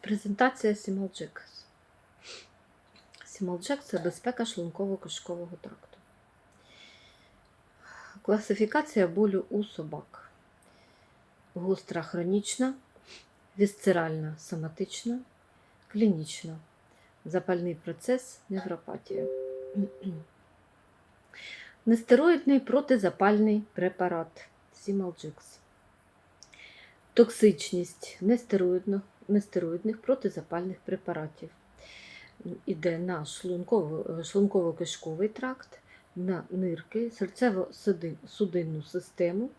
Презентація Сімалджек. Сімалджек це безпека шлунково-кишкового тракту. Класифікація болю у собак. Гостра хронічна, вісцеральна соматична, клінічна. Запальний процес невропатія. Нестероїдний протизапальний препарат Сімалджекс. Токсичність нестероїдно- нестероїдних протизапальних препаратів. Іде на шлунково- шлунково-кишковий тракт, на нирки, серцево-судинну систему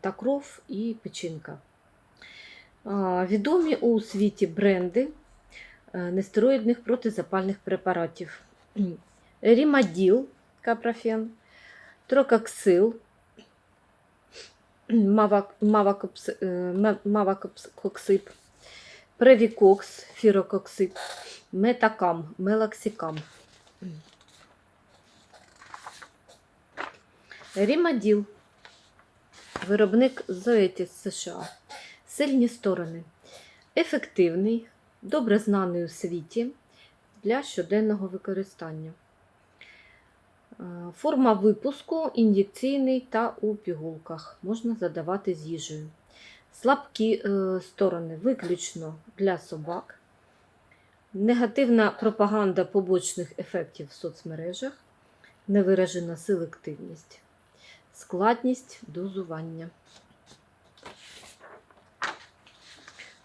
та кров і печінка. Відомі у світі бренди е, нестероїдних протизапальних препаратів. Рімаділ, капрофен, трококсил, е, мавакоксип, превікокс, фірококсип, метакам, мелаксикам. Рімаділ, виробник Zoetis США. Сильні сторони. Ефективний, добре знаний у світі для щоденного використання. Е, Форма випуску ін'єкційний та у пігулках. Можна задавати з їжею. Слабкі е, сторони виключно для собак. Негативна пропаганда побочних ефектів в соцмережах. Невиражена селективність. Складність дозування.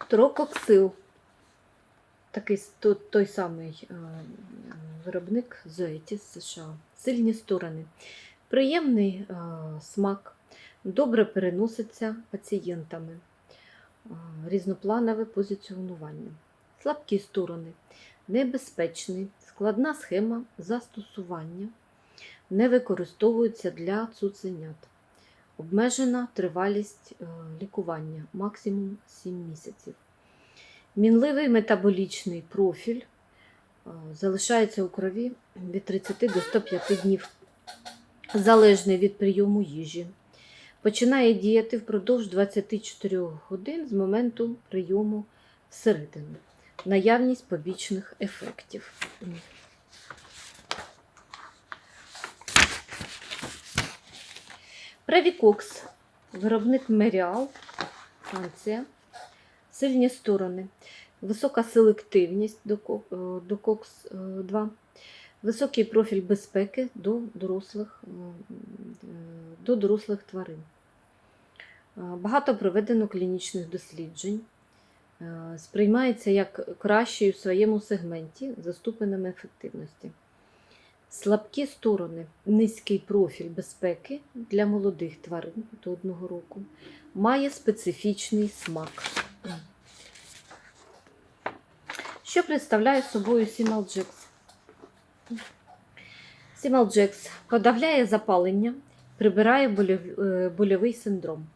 Трококсил. Такий той самий е, виробник Zoetis США. Сильні сторони. Приємний е, смак, добре переноситься пацієнтами. Різнопланове позиціонування. Слабкі сторони. Небезпечний, складна схема застосування. Не використовується для цуценят. Обмежена тривалість е, лікування максимум 7 місяців. Мінливий метаболічний профіль е, залишається у крові від 30 до 105 днів, залежний від прийому їжі. Починає діяти впродовж 24 годин з моменту прийому всередину. Наявність побічних ефектів. Превікокс, виробник Меріал, Франція. Сильні сторони. Висока селективність до, е, до КОКС-2, високий профіль безпеки до дорослих, до дорослих тварин. Е, Багато проведено клінічних досліджень. Е, Сприймається як кращий у своєму сегменті за ступенем ефективності. Слабкі сторони, низький профіль безпеки для молодих тварин до одного року, має специфічний смак. Що представляє собою Сімалджекс? Сімалджекс подавляє запалення, прибирає е, больовий синдром.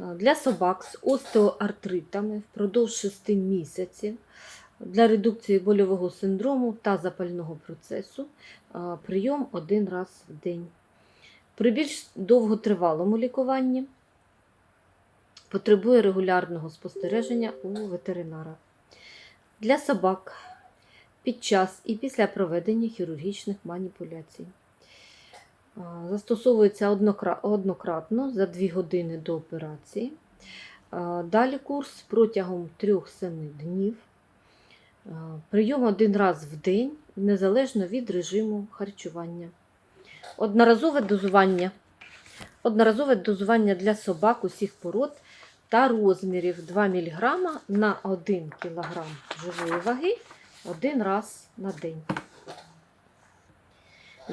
Е, Для собак з остеоартритами впродовж 6 місяців для редукції больового синдрому та запального процесу е, прийом один раз в день. При більш довготривалому лікуванні потребує регулярного спостереження у ветеринара. Для собак під час і після проведення хірургічних маніпуляцій. Застосовується однократно за 2 години до операції. Далі курс протягом 3-7 днів. Прийом один раз в день, незалежно від режиму харчування. Одноразове дозування. Одноразове дозування для собак усіх пород та розмірів 2 мг на 1 кг живої ваги один раз на день.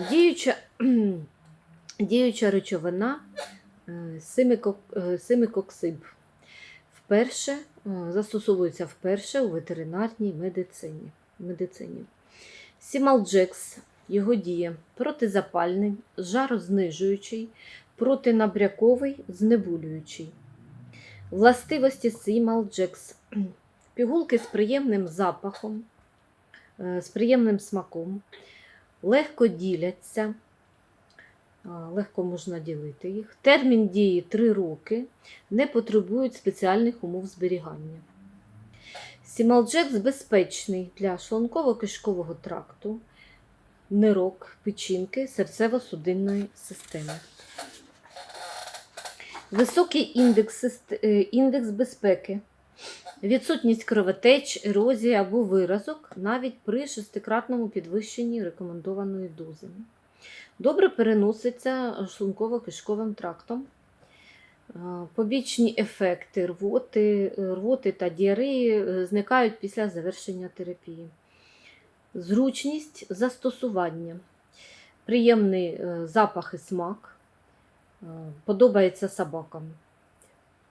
Діюча, діюча речовина е, е, симикоксиб. Вперше е, застосовується вперше у ветеринарній медицині. медицині. Сімалджекс його діє протизапальний, жарознижуючий, протинабряковий, знеболюючий. Властивості Сімалджекс. Пігулки з приємним запахом, е, з приємним смаком, легко діляться, легко можна ділити їх. Термін дії 3 роки, не потребують спеціальних умов зберігання. Сімалджекс безпечний для шлунково-кишкового тракту, нирок, печінки, серцево-судинної системи. Високий індекс, е, індекс безпеки, відсутність кровотеч, ерозії або виразок навіть при шестикратному підвищенні рекомендованої дози. Добре переноситься шлунково-кишковим трактом. Е, Побічні ефекти рвоти, е, рвоти та діареї е, зникають після завершення терапії. Зручність застосування, приємний запах і смак, подобається собакам.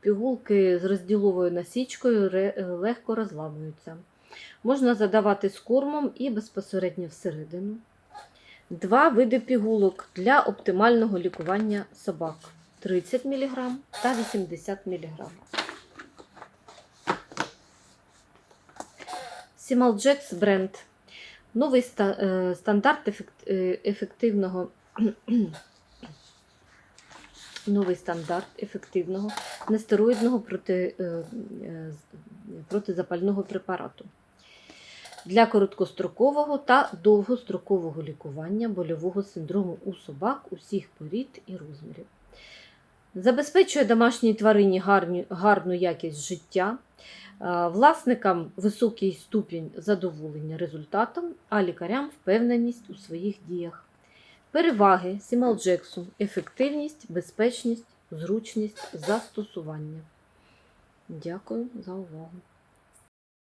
Пігулки з розділовою насічкою е, легко розламуються. Можна задавати з кормом і безпосередньо всередину. Два види пігулок для оптимального лікування собак 30 мг та 80 мг. Сімалджекс бренд. Новий е, стандарт е, ефективного новий стандарт ефективного нестероїдного проти, е, е, протизапального препарату для короткострокового та довгострокового лікування больового синдрому у собак усіх порід і розмірів. Забезпечує домашній тварині гарні, гарну якість життя, е, власникам високий ступінь задоволення результатом, а лікарям впевненість у своїх діях. Переваги Сімалджексу ефективність, безпечність, зручність застосування. Дякую за увагу.